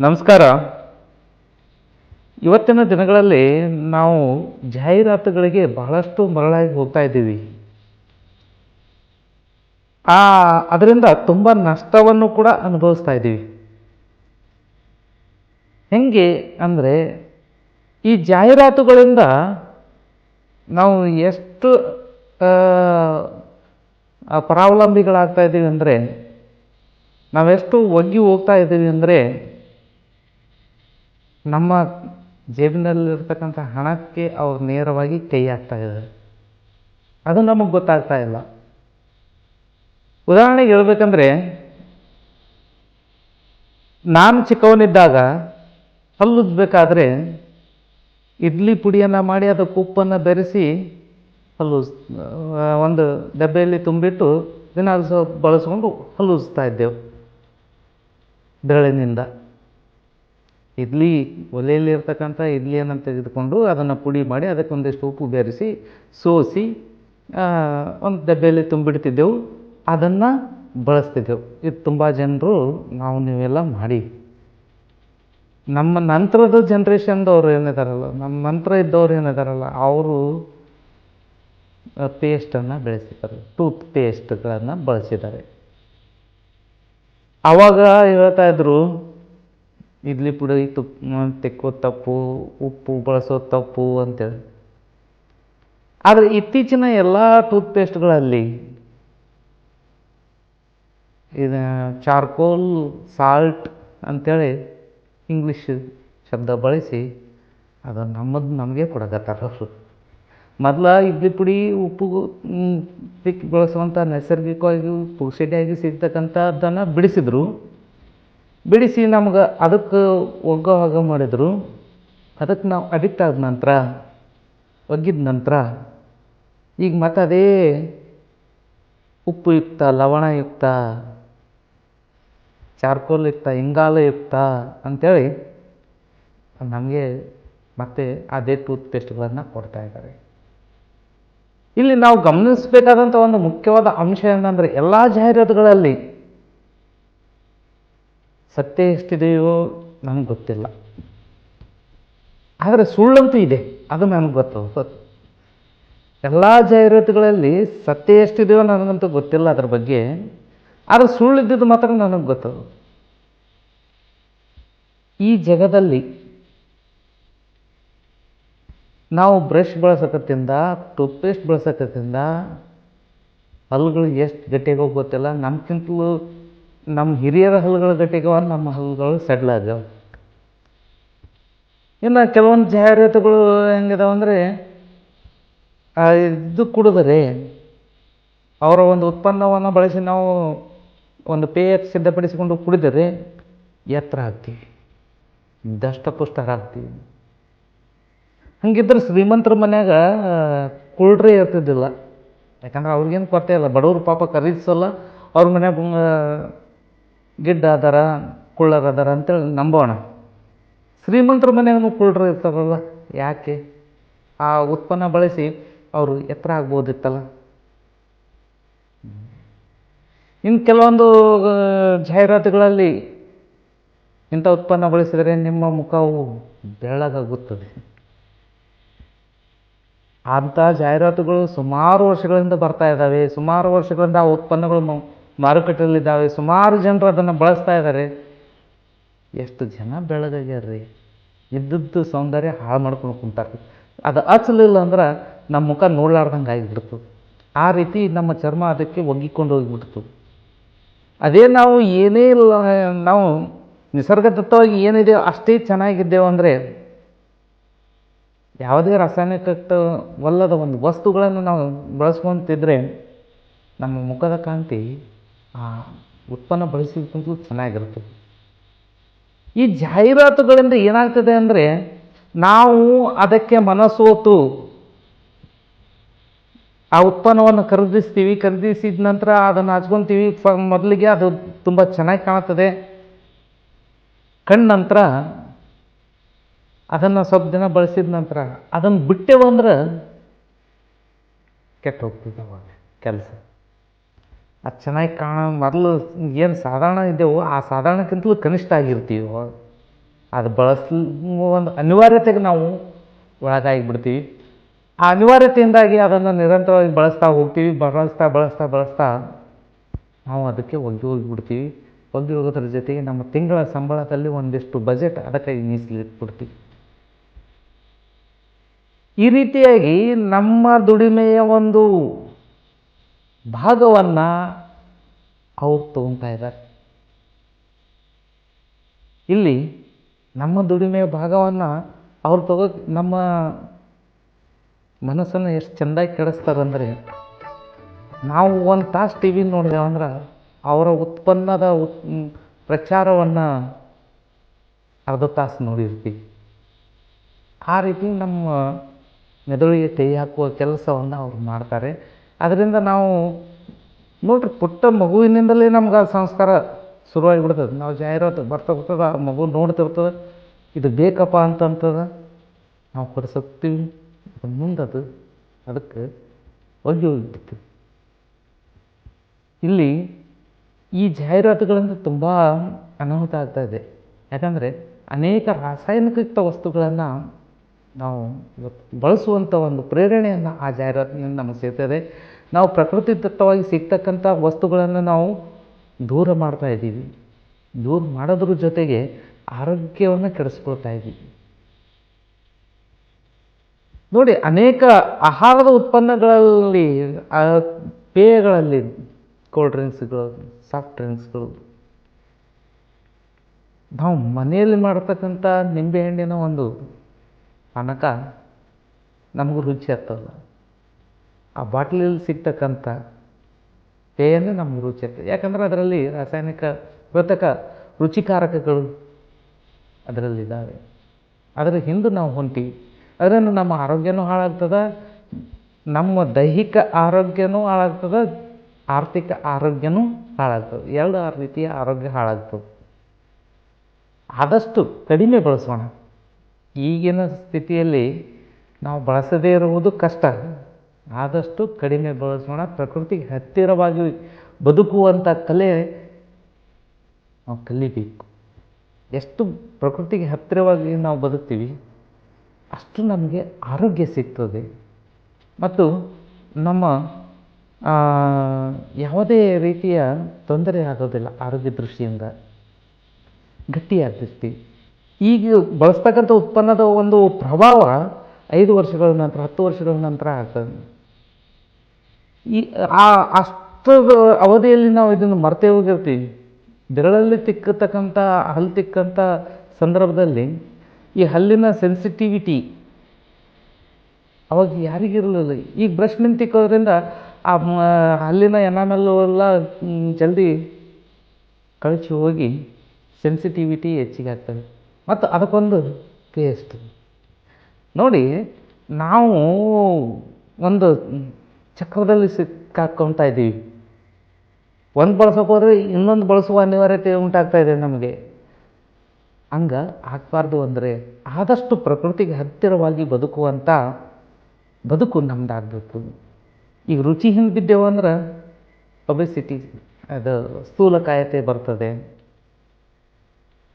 ನಮಸ್ಕಾರ. ಇವತ್ತಿನ ದಿನಗಳಲ್ಲಿ ನಾವು ಜಾಹೀರಾತುಗಳಿಗೆ ಬಹಳಷ್ಟು ಮರಳಾಗಿ ಹೋಗ್ತಾ ಇದ್ದೀವಿ. ಆ, ಅದರಿಂದ ತುಂಬ ನಷ್ಟವನ್ನು ಕೂಡ ಅನುಭವಿಸ್ತಾ ಇದ್ದೀವಿ. ಹೆಂಗೆ ಅಂದರೆ ಈ ಜಾಹೀರಾತುಗಳಿಂದ ನಾವು ಎಷ್ಟು ಪರಾವಲಂಬಿಗಳಾಗ್ತಾ ಇದ್ದೀವಿ ಅಂದರೆ ನಾವೆಷ್ಟು ಒಗ್ಗಿ ಹೋಗ್ತಾ ಇದ್ದೀವಿ ಅಂದರೆ ನಮ್ಮ ಜೇಬಿನಲ್ಲಿರ್ತಕ್ಕಂಥ ಹಣಕ್ಕೆ ಅವ್ರು ನೇರವಾಗಿ ಕೈ ಹಾಕ್ತಾ ಇದ್ದಾರೆ. ಅದು ನಮಗೆ ಗೊತ್ತಾಗ್ತಾ ಇಲ್ಲ. ಉದಾಹರಣೆಗೆ ಹೇಳ್ಬೇಕಂದ್ರೆ, ನಾನು ಚಿಕ್ಕವನಿದ್ದಾಗ ಹಲ್ಲುಜ್ಬೇಕಾದ್ರೆ ಇಡ್ಲಿ ಪುಡಿಯನ್ನು ಮಾಡಿ ಅದಕ್ಕೆ ಉಪ್ಪನ್ನು ಬೆರೆಸಿ ಹಲ್ಲು ಒಂದು ಡಬ್ಬೆಯಲ್ಲಿ ತುಂಬಿಟ್ಟು ದಿನ ಬಳಸ್ಕೊಂಡು ಹಲ್ಲುಜ್ತಾ ಇದ್ದೆವು. ಬೆರಳಿನಿಂದ. ಇಡ್ಲಿ ಒಲೆಯಲ್ಲಿರ್ತಕ್ಕಂಥ ಇಡ್ಲಿಯನ್ನು ತೆಗೆದುಕೊಂಡು ಅದನ್ನು ಪುಡಿ ಮಾಡಿ ಅದಕ್ಕೆ ಒಂದಿಷ್ಟು ಉಪ್ಪು ಬೆರೆಸಿ, ಸೋಸಿ ಒಂದು ಡಬ್ಬೆಯಲ್ಲಿ ತುಂಬಿಡ್ತಿದ್ದೆವು. ಅದನ್ನು ಬಳಸ್ತಿದ್ದೆವು. ಇದು ತುಂಬ ಜನರು, ನಾವು ನೀವೆಲ್ಲ ಮಾಡಿ. ನಮ್ಮ ನಂತರದ ಜನ್ರೇಷನ್ದವ್ರು ಏನಿದಾರಲ್ಲ, ನಮ್ಮ ನಂತರ ಇದ್ದವ್ರು ಏನಿದಾರಲ್ಲ, ಅವರು ಪೇಸ್ಟನ್ನು ಬೆಳೆಸಿದ್ದಾರೆ. ಟೂತ್ ಪೇಸ್ಟ್ಗಳನ್ನು ಬಳಸಿದ್ದಾರೆ. ಆವಾಗ ಹೇಳ್ತಾ ಇದ್ರು ಇಡ್ಲಿ ಪುಡಿ ತುಪ್ಪ ತೆಕ್ಕೋ ತಪ್ಪು, ಉಪ್ಪು ಬಳಸೋದು ತಪ್ಪು ಅಂತೇಳಿ. ಆದರೆ ಇತ್ತೀಚಿನ ಎಲ್ಲ ಟೂತ್ಪೇಸ್ಟ್ಗಳಲ್ಲಿ ಇದು ಚಾರ್ಕೋಲ್, ಸಾಲ್ಟ್ ಅಂತೇಳಿ ಇಂಗ್ಲೀಷ್ ಶಬ್ದ ಬಳಸಿ ಅದು ನಮ್ಮದು ನಮಗೆ ಕೊಡಕತ್ತಾರ ಅವರು. ಮೊದಲ ಇಡ್ಲಿ ಪುಡಿ, ಉಪ್ಪು ತಿಕ್ಕಿ ಬಳಸುವಂಥ ನೈಸರ್ಗಿಕವಾಗಿ ಪುಕ್ಸಟಿಯಾಗಿ ಸಿಗ್ತಕ್ಕಂಥದ್ದನ್ನು ಬಿಡಿಸಿದ್ರು. ಬಿಡಿಸಿ ನಮ್ಗೆ ಅದಕ್ಕೆ ಒಗ್ಗೋ ಹಾಗೆ ಮಾಡಿದರು. ಅದಕ್ಕೆ ನಾವು ಅಡಿಕ್ಟ್ ಆದ ನಂತರ, ಒಗ್ಗಿದ ನಂತರ, ಈಗ ಮತ್ತೆ ಅದೇ ಉಪ್ಪುಯುಕ್ತ, ಲವಣಯುಕ್ತ, ಚಾರ್ಕೋಲ್ ಯುಕ್ತ ಇಂಗಾಲಯುಕ್ತ ಅಂಥೇಳಿ ನಮಗೆ ಮತ್ತೆ ಅದೇ ಟೂತ್ಪೇಸ್ಟ್ಗಳನ್ನು ಕೊಡ್ತಾ ಇದ್ದಾರೆ ಇಲ್ಲಿ ನಾವು ಗಮನಿಸಬೇಕಾದಂಥ ಒಂದು ಮುಖ್ಯವಾದ ಅಂಶ ಏನಂದರೆ ಎಲ್ಲ ಜಾಹೀರಾತುಗಳಲ್ಲಿ ಸತ್ಯ ಎಷ್ಟಿದೆಯೋ ನನಗೆ ಗೊತ್ತಿಲ್ಲ. ಆದರೆ ಸುಳ್ಳಂತೂ ಇದೆ. ಅದು ನನಗೆ ಗೊತ್ತು. ಎಲ್ಲ ಜಾಹೀರಾತುಗಳಲ್ಲಿ ಸತ್ಯ ಎಷ್ಟಿದೆಯೋ ನನಗಂತೂ ಗೊತ್ತಿಲ್ಲ ಅದ್ರ ಬಗ್ಗೆ. ಆದರೆ ಸುಳ್ಳಿದ್ದಿದ್ದು ಮಾತ್ರ ನನಗೆ ಗೊತ್ತು. ಈ ಜಗದಲ್ಲಿ ನಾವು ಬ್ರಷ್ ಬಳಸಕತ್ತಿಂದ, ಟೂತ್ಪೇಸ್ಟ್ ಬಳಸಕತ್ತಿಂದ ಹಲ್ಲುಗಳು ಎಷ್ಟು ಗಟ್ಟಿಯಾಗೋ ಗೊತ್ತಿಲ್ಲ. ನಮ್ಗಿಂತಲೂ ನಮ್ಮ ಹಿರಿಯರ ಹಲ್ಲುಗಳು ಗಟ್ಟಿಗವ ನಮ್ಮ ಹಲ್ಲುಗಳು ಸಡ್ಲಾಗ್ಯಾವ ಇನ್ನು ಕೆಲವೊಂದು ಜಾಹೀರಾತುಗಳು ಹೆಂಗಿದಾವೆ ಅಂದರೆ ಇದು ಕುಡಿದರೆ, ಅವರ ಒಂದು ಉತ್ಪನ್ನವನ್ನು ಬಳಸಿ ನಾವು ಒಂದು ಪೇಯ ಸಿದ್ಧಪಡಿಸಿಕೊಂಡು ಕುಡಿದರೆ, ಎತ್ತರ ಆಗ್ತೀವಿ ದಷ್ಟಪುಷ್ಟರಾಗ್ತೀವಿ ಹಂಗಿದ್ರೆ ಶ್ರೀಮಂತರ ಮನ್ಯಾಗ ಕುಳ್ಡ್ರೆ ಇರ್ತಿದ್ದಿಲ್ಲ. ಯಾಕಂದ್ರೆ ಅವ್ರಿಗೇನು ಕೊರತೆ ಇಲ್ಲ, ಬಡವರು ಪಾಪ ಖರೀದಿಸಲ್ಲ, ಅವ್ರ ಮನ್ಯಾಗ ಗಿಡ್ಡ ಅದಾರ ಕುಳ್ಳರ್ ಅದಾರ ಅಂತೇಳಿ ನಂಬೋಣ. ಶ್ರೀಮಂತರ ಮನೆಯಾಗೂ ಕುಳ್ಳರು ಇರ್ತಾರಲ್ಲ, ಯಾಕೆ? ಆ ಉತ್ಪನ್ನ ಬಳಸಿ ಅವರು ಎತ್ತರ ಆಗ್ಬೋದಿತ್ತಲ್ಲ. ಇನ್ನು ಕೆಲವೊಂದು ಜಾಹೀರಾತುಗಳಲ್ಲಿ ಇಂಥ ಉತ್ಪನ್ನ ಬಳಸಿದರೆ ನಿಮ್ಮ ಮುಖವು ಬೆಳ್ಳಗಾಗುತ್ತದೆ. ಅಂಥ ಜಾಹೀರಾತುಗಳು ಸುಮಾರು ವರ್ಷಗಳಿಂದ ಬರ್ತಾ ಇದ್ದಾವೆ. ಸುಮಾರು ವರ್ಷಗಳಿಂದ ಆ ಉತ್ಪನ್ನಗಳು ಮಾರುಕಟ್ಟೆಯಲ್ಲಿದ್ದಾವೆ. ಸುಮಾರು ಜನರು ಅದನ್ನು ಬಳಸ್ತಾ ಇದ್ದಾರೆ. ಎಷ್ಟು ಜನ ಬೆಳಗಾಗ್ಯಾರ್ರಿ ಇದ್ದದ್ದು ಸೌಂದರ್ಯ ಹಾಳು ಮಾಡ್ಕೊಂಡು ಕುಂತಾರೆ. ಅದು ಹಚ್ಚಲಿಲ್ಲ ಅಂದ್ರೆ ನಮ್ಮ ಮುಖ ನೋಡ್ಲಾರ್ದಂಗೆ ಆಗಿಬಿಡ್ತು. ಆ ರೀತಿ ನಮ್ಮ ಚರ್ಮ ಅದಕ್ಕೆ ಒಗ್ಗಿಕೊಂಡು ಹೋಗಿಬಿಡ್ತು. ಅದೇ ನಾವು ಏನೇ ಇಲ್ಲ, ನಾವು ನಿಸರ್ಗದತ್ತವಾಗಿ ಏನಿದೆಯೋ ಅಷ್ಟೇ ಚೆನ್ನಾಗಿದ್ದೇವೆ ಅಂದರೆ ಯಾವುದೇ ರಾಸಾಯನಿಕವಲ್ಲದ ಒಂದು ವಸ್ತುಗಳನ್ನು ನಾವು ಬಳಸ್ಕೊತಿದ್ರೆ ನಮ್ಮ ಮುಖದ ಕಾಂತಿ ಉತ್ಪನ್ನ ಬಳಸಿದ್ಕಿಂತಲೂ ಚೆನ್ನಾಗಿರುತ್ತೆ. ಈ ಜಾಹೀರಾತುಗಳಿಂದ ಏನಾಗ್ತದೆ ಅಂದರೆ ನಾವು ಅದಕ್ಕೆ ಮನಸೋತು ಆ ಉತ್ಪನ್ನವನ್ನು ಖರೀದಿಸ್ತೀವಿ, ಖರೀದಿಸಿದ ನಂತರ ಅದನ್ನು ಹಚ್ಕೊತೀವಿ. ಫ ಮೊದಲಿಗೆ ಅದು ತುಂಬ ಚೆನ್ನಾಗಿ ಕಾಣುತ್ತದೆ. ಕಂಡ ನಂತರ ಅದನ್ನು ಸ್ವಲ್ಪ ದಿನ ಬಳಸಿದ ನಂತರ ಅದನ್ನು ಬಿಟ್ಟೆವು ಅಂದ್ರೆ ಕೆಟ್ಟು ಹೋಗ್ತದೆ ಕೆಲಸ. ಅದು ಚೆನ್ನಾಗಿ ಕಾಣೋ ಮೊದಲು ಏನು ಸಾಧಾರಣ ಇದ್ದೆವು, ಆ ಸಾಧಾರಣಕ್ಕಿಂತಲೂ ಕನಿಷ್ಠ ಆಗಿರ್ತೀವಿ, ಅದು ಬಳಸ ಒಂದು ಅನಿವಾರ್ಯತೆಗೆ ನಾವು ಒಳಗಾಗಿ ಬಿಡ್ತೀವಿ ಆ ಅನಿವಾರ್ಯತೆಯಿಂದಾಗಿ ಅದನ್ನು ನಿರಂತರವಾಗಿ ಬಳಸ್ತಾ ಹೋಗ್ತೀವಿ, ಬಳಸ್ತಾ ಬಳಸ್ತಾ ಬಳಸ್ತಾ ನಾವು ಅದಕ್ಕೆ ಒಗ್ಗಿ ಹೋಗಿಬಿಡ್ತೀವಿ. ಒಗ್ಗಿ ಹೋಗೋದ್ರ ಜೊತೆಗೆ ನಮ್ಮ ತಿಂಗಳ ಸಂಬಳದಲ್ಲಿ ಒಂದಿಷ್ಟು ಬಜೆಟ್ ಅದಕ್ಕಾಗಿ ಮೀಸಲಿಟ್ಬಿಡ್ತೀವಿ. ಈ ರೀತಿಯಾಗಿ ನಮ್ಮ ದುಡಿಮೆಯ ಒಂದು ಭಾಗವನ್ನು ಅವ್ರು ತಗೊತಾ ಇದ್ದಾರೆ. ಇಲ್ಲಿ ನಮ್ಮ ದುಡಿಮೆಯ ಭಾಗವನ್ನು ಅವ್ರು ತಗೋ ನಮ್ಮ ಮನಸ್ಸನ್ನು ಎಷ್ಟು ಚೆಂದಾಗಿ ಕೆಡಿಸ್ತಾರಂದರೆ, ನಾವು ಒಂದು ತಾಸು ಟಿ ವಿ ನೋಡಿದೇವಂದ್ರೆ ಅವರ ಉತ್ಪನ್ನದ ಉತ್ ಪ್ರಚಾರವನ್ನು ಅರ್ಧ ತಾಸು ನೋಡಿರ್ತೀವಿ. ಆ ರೀತಿ ನಮ್ಮ ಮೆದುಳಿಗೆ ಕೈ ಹಾಕುವ ಕೆಲಸವನ್ನು ಅವ್ರು ಮಾಡ್ತಾರೆ. ಅದರಿಂದ ನಾವು ನೋಡ್ರಿ ಪುಟ್ಟ ಮಗುವಿನಿಂದಲೇ ನಮ್ಗೆ ಆ ಸಂಸ್ಕಾರ ಶುರುವಾಗಿ ಬಿಡ್ತದೆ ನಾವು ಜಾಹೀರಾತು ಬರ್ತಾ ಬರ್ತದೆ ಆ ಮಗು ನೋಡ್ತಿರ್ತದೆ ಇದು ಬೇಕಪ್ಪ ಅಂತಂತದ ನಾವು ಕೊಡಿಸುತ್ತೀವಿ. ಮುಂದದು ಅದಕ್ಕೆ ಒಗ್ಗಿ ಹೋಗಿಬಿಡ್ತೀವಿ. ಇಲ್ಲಿ ಈ ಜಾಹೀರಾತುಗಳಿಂದ ತುಂಬ ಅನಾಹುತ ಆಗ್ತಾ ಇದೆ. ಯಾಕಂದರೆ ಅನೇಕ ರಾಸಾಯನಿಕಯುಕ್ತ ವಸ್ತುಗಳನ್ನು ನಾವು ಇವತ್ತು ಬಳಸುವಂಥ ಒಂದು ಪ್ರೇರಣೆಯನ್ನು ಆ ಜಾಹೀರಾತಿನಿಂದ ನಮಗೆ ಸಿಗ್ತದೆ ನಾವು ಪ್ರಕೃತಿದತ್ತವಾಗಿ ಸಿಗ್ತಕ್ಕಂಥ ವಸ್ತುಗಳನ್ನು ನಾವು ದೂರ ಮಾಡ್ತಾ ಇದ್ದೀವಿ. ದೂರ ಮಾಡೋದ್ರ ಜೊತೆಗೆ ಆರೋಗ್ಯವನ್ನು ಕೆಡಿಸ್ಕೊಳ್ತಾ ಇದ್ದೀವಿ. ನೋಡಿ, ಅನೇಕ ಆಹಾರದ ಉತ್ಪನ್ನಗಳಲ್ಲಿ ಪೇಯಗಳಲ್ಲಿ ಕೋಲ್ಡ್ ಡ್ರಿಂಕ್ಸ್ಗಳು ಸಾಫ್ಟ್ ಡ್ರಿಂಕ್ಸ್ಗಳು ನಾವು ಮನೆಯಲ್ಲಿ ಮಾಡ್ತಕ್ಕಂಥ ನಿಂಬೆಹಣ್ಣಿನ ಒಂದು ಪಾನಕ ನಮಗೂ ರುಚಿ ಆಗ್ತಲ್ಲ ಆ ಬಾಟ್ಲಲ್ಲಿ ಸಿಗ್ತಕ್ಕಂಥ ಪೇಯನೇ ನಮ್ಗೆ ರುಚಿ ಆಗ್ತದೆ. ಯಾಕಂದ್ರೆ ಅದರಲ್ಲಿ ರಾಸಾಯನಿಕ ಕೃತಕ ರುಚಿಕಾರಕಗಳು ಅದರಲ್ಲಿದ್ದಾವೆ. ಅದರ ಹಿಂದೆ ನಾವು ಹೊಂಟೀವಿ ಅದರಿಂದ ನಮ್ಮ ಆರೋಗ್ಯನೂ ಹಾಳಾಗ್ತದೆ, ನಮ್ಮ ದೈಹಿಕ ಆರೋಗ್ಯನೂ ಹಾಳಾಗ್ತದೆ, ಆರ್ಥಿಕ ಆರೋಗ್ಯನೂ ಹಾಳಾಗ್ತದೆ. ಎರಡು ಆ ರೀತಿಯ ಆರೋಗ್ಯ ಹಾಳಾಗ್ತದೆ. ಆದಷ್ಟು ಕಡಿಮೆ ಬಳಸೋಣ. ಈಗಿನ ಸ್ಥಿತಿಯಲ್ಲಿ ನಾವು ಬಳಸದೇ ಇರುವುದು ಕಷ್ಟ. ಆದಷ್ಟು ಕಡಿಮೆ ಬಳಸೋಣ. ಪ್ರಕೃತಿಗೆ ಹತ್ತಿರವಾಗಿ ಬದುಕುವಂಥ ಕಲೆ ನಾವು ಕಲಿಬೇಕು. ಎಷ್ಟು ಪ್ರಕೃತಿಗೆ ಹತ್ತಿರವಾಗಿ ನಾವು ಬದುಕ್ತೀವಿ, ಅಷ್ಟು ನಮಗೆ ಆರೋಗ್ಯ ಸಿಗ್ತದೆ. ಮತ್ತು ನಮ್ಮ ಯಾವುದೇ ರೀತಿಯ ತೊಂದರೆ ಆಗೋದಿಲ್ಲ ಆರೋಗ್ಯ ದೃಷ್ಟಿಯಿಂದ. ಗಟ್ಟಿಯಾಗ್ತಿರ್ತೀವಿ ಈಗ ಬಳಸ್ತಕ್ಕಂಥ ಉತ್ಪನ್ನದ ಒಂದು ಪ್ರಭಾವ ಐದು ವರ್ಷಗಳ ನಂತರ, ಹತ್ತು ವರ್ಷಗಳ ನಂತರ ಆಗ್ತದೆ. ಈ, ಆ, ಅಷ್ಟು ಅವಧಿಯಲ್ಲಿ ನಾವು ಇದನ್ನು ಮರ್ತೇ ಹೋಗಿರ್ತೀವಿ. ಬೆರಳಲ್ಲಿ ತಿಕ್ಕತಕ್ಕಂಥ ಹಲ್ಲು ತಿಕ್ಕಂಥ ಸಂದರ್ಭದಲ್ಲಿ ಈ ಹಲ್ಲಿನ ಸೆನ್ಸಿಟಿವಿಟಿ ಅವಾಗ ಯಾರಿಗಿರಲಿಲ್ಲ. ಈಗ ಬ್ರಷ್ನಿಂದ ತಿಕ್ಕೋದ್ರಿಂದ ಆ ಹಲ್ಲಿನ ಎನಾಮೆಲ್ಲು ಎಲ್ಲ ಜಲ್ದಿ ಕಳಚಿ ಹೋಗಿ ಸೆನ್ಸಿಟಿವಿಟಿ ಹೆಚ್ಚಿಗೆ ಆಗ್ತದೆ. ಮತ್ತು ಅದಕ್ಕೊಂದು ಪೇಸ್ಟ್ ನೋಡಿ, ನಾವು ಒಂದು ಚಕ್ರದಲ್ಲಿ ಸಿಕ್ಕಾಕ್ಕೊಳ್ತಾ ಇದ್ದೀವಿ. ಒಂದು ಬಳಸೋಕೆ ಹೋದರೆ ಇನ್ನೊಂದು ಬಳಸುವ ಅನಿವಾರ್ಯತೆ ಉಂಟಾಗ್ತಾ ಇದೆ ನಮಗೆ. ಹಂಗೆ ಆಗಬಾರ್ದು ಅಂದರೆ ಆದಷ್ಟು ಪ್ರಕೃತಿಗೆ ಹತ್ತಿರವಾಗಿ ಬದುಕುವಂಥ ಬದುಕು ನಮ್ದಾಗಬೇಕು. ಈಗ ರುಚಿ ಹಿಂದೆ ಬಿದ್ದೆವು ಅಂದ್ರೆ ಒಬೆಸಿಟಿ ಅದು ಸ್ಥೂಲಕಾಯತೆ ಬರ್ತದೆ.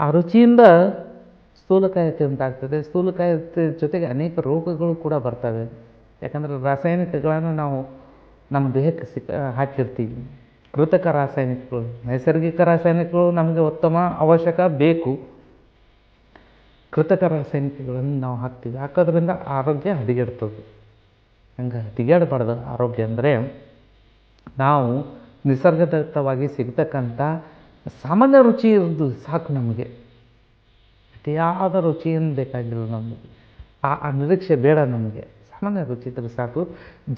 ಆ ರುಚಿಯಿಂದ ಸ್ಥೂಲಕಾಯತೆ ಉಂಟಾಗ್ತದೆ. ಸ್ಥೂಲಕಾಯತೆ ಜೊತೆಗೆ ಅನೇಕ ರೋಗಗಳು ಕೂಡ ಬರ್ತವೆ. ಯಾಕಂದರೆ ರಾಸಾಯನಿಕಗಳನ್ನು ನಾವು ನಮ್ಮ ದೇಹಕ್ಕೆ ಸಿಕ್ಕ ಹಾಕಿರ್ತೀವಿ. ಕೃತಕ ರಾಸಾಯನಿಕಗಳು, ನೈಸರ್ಗಿಕ ರಾಸಾಯನಿಕಗಳು ನಮಗೆ ಉತ್ತಮ ಅವಶ್ಯಕ ಬೇಕು. ಕೃತಕ ರಾಸಾಯನಿಕಗಳನ್ನು ನಾವು ಹಾಕ್ತೀವಿ. ಹಾಕೋದ್ರಿಂದ ಆರೋಗ್ಯ ಹದಗೆಡ್ತದೆ. ಹಂಗೆ ಹದಿಗೆಡಬಾರ್ದು ಆರೋಗ್ಯ ಅಂದರೆ ನಾವು ನಿಸರ್ಗದತ್ತವಾಗಿ ಸಿಗ್ತಕ್ಕಂಥ ಸಾಮಾನ್ಯ ರುಚಿ ಇರೋದು ಸಾಕು ನಮಗೆ. ಅತಿಯಾದ ರುಚಿಯನ್ನು ಬೇಕಾಗಿಲ್ಲ ನಮಗೆ. ಆ ಆ ನಿರೀಕ್ಷೆ ಬೇಡ ನಮಗೆ. ಸಾಮಾನ್ಯ ರುಚಿ ಇದ್ದರೆ ಸಾಕು.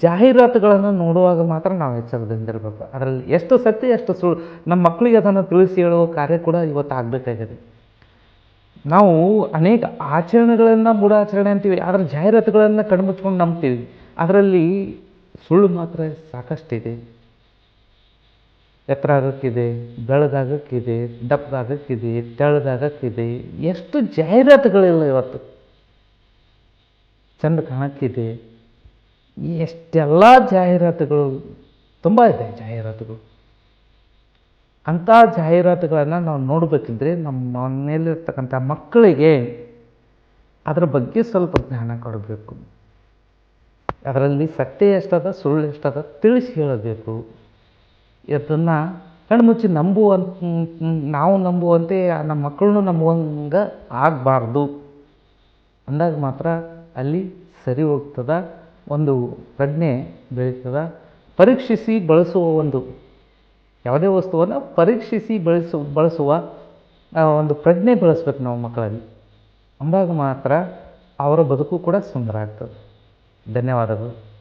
ಜಾಹೀರಾತುಗಳನ್ನು ನೋಡುವಾಗ ಮಾತ್ರ ನಾವು ಎಚ್ಚರದಿಂದಿರಬೇಕು ಅದರಲ್ಲಿ ಎಷ್ಟು ಸತ್ಯ, ಎಷ್ಟು ಸುಳ್ಳು ನಮ್ಮ ಮಕ್ಕಳಿಗೆ ಅದನ್ನು ತಿಳಿಸಿ ಹೇಳುವ ಕಾರ್ಯ ಕೂಡ ಇವತ್ತು ಆಗಬೇಕಾಗಿದೆ. ನಾವು ಅನೇಕ ಆಚರಣೆಗಳನ್ನು ಮೂಢಾಚರಣೆ ಅಂತೀವಿ. ಆದರೆ ಜಾಹೀರಾತುಗಳನ್ನು ಕಣ್ಮುಚ್ಕೊಂಡು ನಂಬ್ತೀವಿ. ಅದರಲ್ಲಿ ಸುಳ್ಳು ಮಾತ್ರ ಸಾಕಷ್ಟಿದೆ. ಎತ್ತರ ಆಗಕ್ಕಿದೆ ಬೆಳೆದಾಗಕ್ಕಿದೆ ದಪ್ಪದಾಗಕ್ಕಿದೆ ತೆಳ್ಳದಾಗಕ್ಕಿದೆ ಎಷ್ಟು ಜಾಹೀರಾತುಗಳಿಲ್ಲ ಇವತ್ತು. ಚಂದ ಕಾಣುತ್ತಿದೆ. ಎಷ್ಟೆಲ್ಲ ಜಾಹೀರಾತುಗಳು, ತುಂಬ ಇದೆ ಜಾಹೀರಾತುಗಳು. ಅಂಥ ಜಾಹೀರಾತುಗಳನ್ನು ನಾವು ನೋಡಬೇಕಿದ್ರೆ ನಮ್ಮ ಮನೆಯಲ್ಲಿರ್ತಕ್ಕಂಥ ಮಕ್ಕಳಿಗೆ ಅದರ ಬಗ್ಗೆ ಸ್ವಲ್ಪ ಜ್ಞಾನ ಕೊಡಬೇಕು. ಅದರಲ್ಲಿ ಸತ್ಯ ಎಷ್ಟದ, ಸುಳ್ಳು ಎಷ್ಟದ ತಿಳಿಸಿ ಹೇಳಬೇಕು. ಇದನ್ನು ಕಣ್ಮುಚ್ಚಿ ನಂಬುವಂತ ನಾವು ನಂಬುವಂತೆ ನಮ್ಮ ಮಕ್ಕಳನ್ನು ನಂಬುವಂಗೆ ಆಗಬಾರ್ದು. ಅಂದಾಗ ಮಾತ್ರ ಅಲ್ಲಿ ಸರಿ ಹೋಗ್ತದ, ಒಂದು ಪ್ರಜ್ಞೆ ಬೆಳೀತದ. ಪರೀಕ್ಷಿಸಿ ಬಳಸುವ ಒಂದು, ಯಾವುದೇ ವಸ್ತುವನ್ನು ಪರೀಕ್ಷಿಸಿ ಬಳಸು, ಬಳಸುವ ಒಂದು ಪ್ರಜ್ಞೆ ಬೆಳೆಸ್ಬೇಕು ನಾವು ಮಕ್ಕಳಲ್ಲಿ. ಅಂದಾಗ ಮಾತ್ರ ಅವರ ಬದುಕು ಕೂಡ ಸುಂದರ ಆಗ್ತದೆ. ಧನ್ಯವಾದಗಳು.